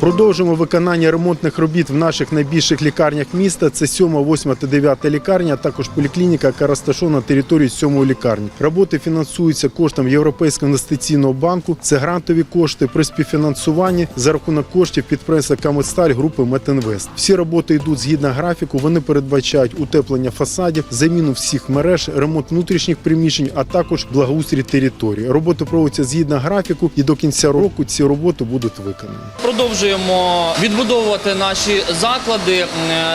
Продовжуємо виконання ремонтних робіт в наших найбільших лікарнях міста. Це 7, 8 та 9 лікарня, а також поліклініка, яка розташована на території 7 лікарні. Роботи фінансуються коштом Європейського інвестиційного банку. Це грантові кошти при співфінансуванні за рахунок коштів підприємства Камедсталь групи Метинвест. Всі роботи йдуть згідно графіку. Вони передбачають утеплення фасадів, заміну всіх мереж, ремонт внутрішніх приміщень, а також благоустрій території. Роботи проводяться згідно графіку, і до кінця року ці роботи будуть виконані. Продовжуємо відбудовувати наші заклади,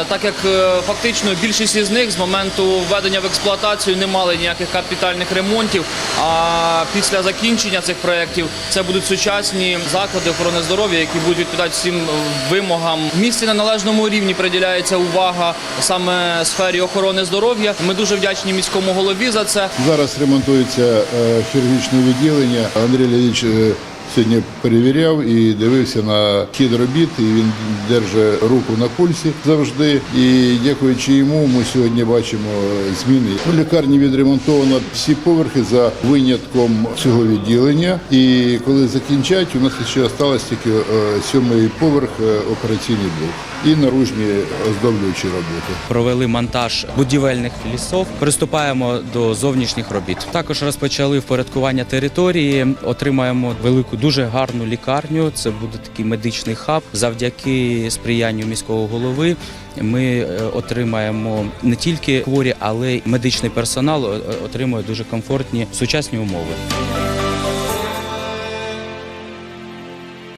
так як е, фактично більшість із них з моменту введення в експлуатацію не мали ніяких капітальних ремонтів. А після закінчення цих проєктів це будуть сучасні заклади охорони здоров'я, які будуть відповідати всім вимогам. В місті на належному рівні приділяється увага саме сфері охорони здоров'я. Ми дуже вдячні міському голові за це. Зараз ремонтується е, хірургічне відділення. Андрій Леонідович е, сьогодні перевіряв і дивився на хід робіт. І він держить руку на пульсі завжди. І дякуючи йому, ми сьогодні бачимо зміни. У лікарні відремонтовано всі поверхи за винятком цього відділення. І коли закінчать, у нас ще залишилось тільки е, сьомий поверх е, операційний блок і наружні оздоблюючі роботи. провели монтаж будівельних лісов. Приступаємо до зовнішніх робіт. Також розпочали впорядкування території. Отримаємо велику, дуже гарну лікарню. Це буде такий медичний хаб. Завдяки сприянню міського голови. Ми е, отримаємо не тільки хворі, але й медичний персонал е, отримує дуже комфортні сучасні умови.